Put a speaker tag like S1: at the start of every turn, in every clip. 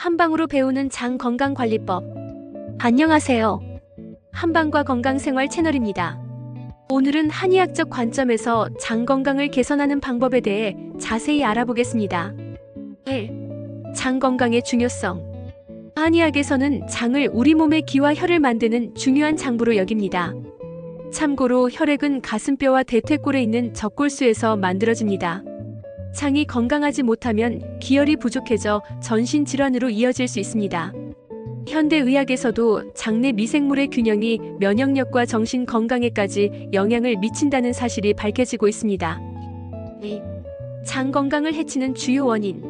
S1: 한방으로 배우는 장 건강관리법. 안녕하세요. 한방과 건강생활 채널입니다. 오늘은 한의학적 관점에서 장 건강을 개선하는 방법에 대해 자세히 알아보겠습니다. 1. 장 건강의 중요성. 한의학에서는 장을 우리 몸의 기와 혈을 만드는 중요한 장부로 여깁니다. 참고로 혈액은 가슴뼈와 대퇴골에 있는 적골수에서 만들어집니다. 장이 건강하지 못하면 기혈이 부족해져 전신 질환으로 이어질 수 있습니다. 현대의학에서도 장내 미생물의 균형이 면역력과 정신 건강에까지 영향을 미친다는 사실이 밝혀지고 있습니다. 2. 장 건강을 해치는 주요 원인.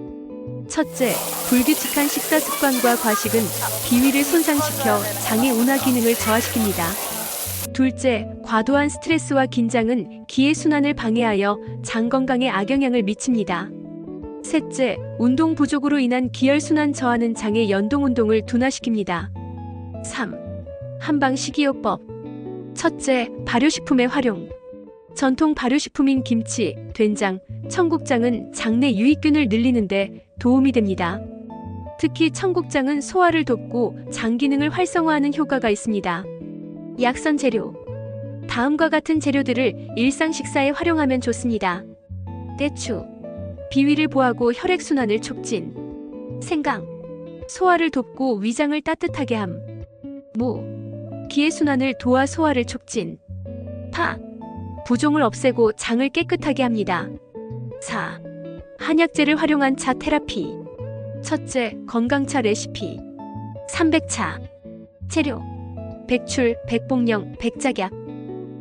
S1: 첫째, 불규칙한 식사 습관과 과식은 비위를 손상시켜 장의 운하 기능을 저하시킵니다. 둘째, 과도한 스트레스와 긴장은 기의 순환을 방해하여 장 건강에 악영향을 미칩니다. 셋째, 운동 부족으로 인한 기혈 순환 저하는 장의 연동 운동을 둔화시킵니다. 3. 한방 식이요법. 첫째, 발효식품의 활용. 전통 발효식품인 김치, 된장, 청국장은 장내 유익균을 늘리는데 도움이 됩니다. 특히 청국장은 소화를 돕고 장 기능을 활성화하는 효과가 있습니다. 약선 재료. 다음과 같은 재료들을 일상 식사에 활용하면 좋습니다. 대추. 비위를 보하고 혈액순환을 촉진. 생강. 소화를 돕고 위장을 따뜻하게 함. 무. 기의 순환을 도와 소화를 촉진. 파. 부종을 없애고 장을 깨끗하게 합니다. 4. 한약재를 활용한 차 테라피. 첫째, 건강차 레시피. 300차. 재료. 백출, 백복령, 백작약.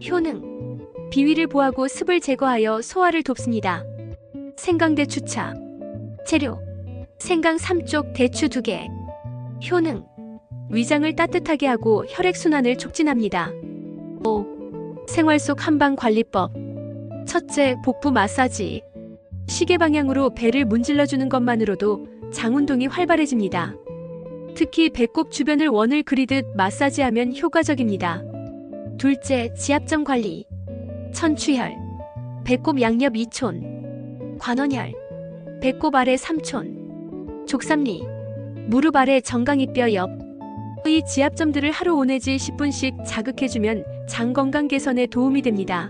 S1: 효능. 비위를 보하고 습을 제거하여 소화를 돕습니다. 생강대 추차. 재료. 생강 3쪽 대추 2개. 효능. 위장을 따뜻하게 하고 혈액순환을 촉진합니다. 5. 생활 속 한방 관리법. 첫째, 복부 마사지. 시계 방향으로 배를 문질러주는 것만으로도 장 운동이 활발해집니다. 특히 배꼽 주변을 원을 그리듯 마사지하면 효과적입니다. 둘째, 지압점 관리. 천추혈. 배꼽 양옆 2촌. 관원혈. 배꼽 아래 3촌. 족삼리. 무릎 아래 정강이뼈 옆. 이 지압점들을 하루 5 내지 10분씩 자극해주면 장 건강 개선에 도움이 됩니다.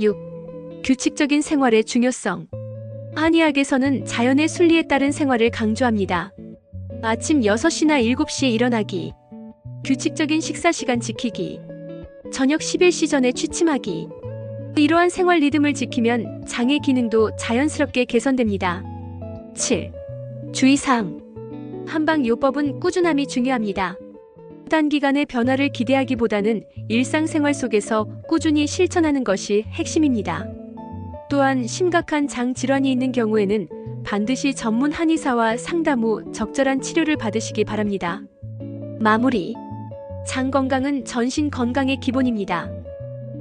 S1: 6. 규칙적인 생활의 중요성. 한의학에서는 자연의 순리에 따른 생활을 강조합니다. 아침 6시나 7시에 일어나기. 규칙적인 식사 시간 지키기. 저녁 11시 전에 취침하기. 이러한 생활 리듬을 지키면 장의 기능도 자연스럽게 개선됩니다. 7. 주의사항. 한방 요법은 꾸준함이 중요합니다. 단기간의 변화를 기대하기보다는 일상생활 속에서 꾸준히 실천하는 것이 핵심입니다. 또한 심각한 장 질환이 있는 경우에는 반드시 전문 한의사와 상담 후 적절한 치료를 받으시기 바랍니다. 마무리. 장 건강은 전신 건강의 기본입니다.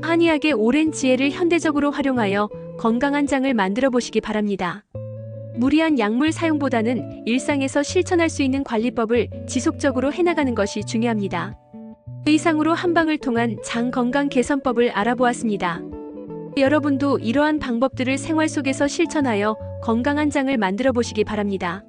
S1: 한의학의 오랜 지혜를 현대적으로 활용하여 건강한 장을 만들어 보시기 바랍니다. 무리한 약물 사용보다는 일상에서 실천할 수 있는 관리법을 지속적으로 해나가는 것이 중요합니다. 이상으로 한방을 통한 장 건강 개선법을 알아보았습니다. 여러분도 이러한 방법들을 생활 속에서 실천하여 건강한 장을 만들어 보시기 바랍니다.